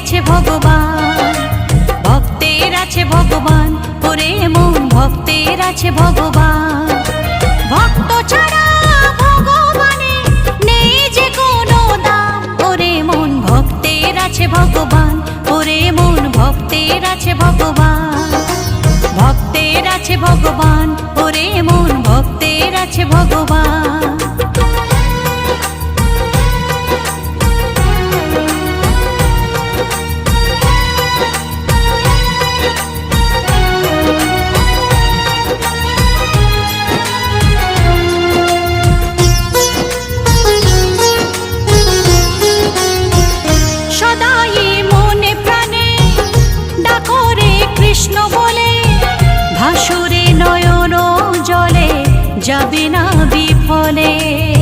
আছে ভগবান, ভক্তের আছে ভগবান, ওরে মন, ভক্তের আছে ভগবান। ভক্ত ছাড়া ভগবানে নেই যে কোনো দাম। ওরে মন, ভক্তের আছে ভগবান, ওরে মন, ভক্তের আছে ভগবান। ভক্তের আছে ভগবান, ওরে মন, ভক্তের আছে ভগবান। बिना भी फले।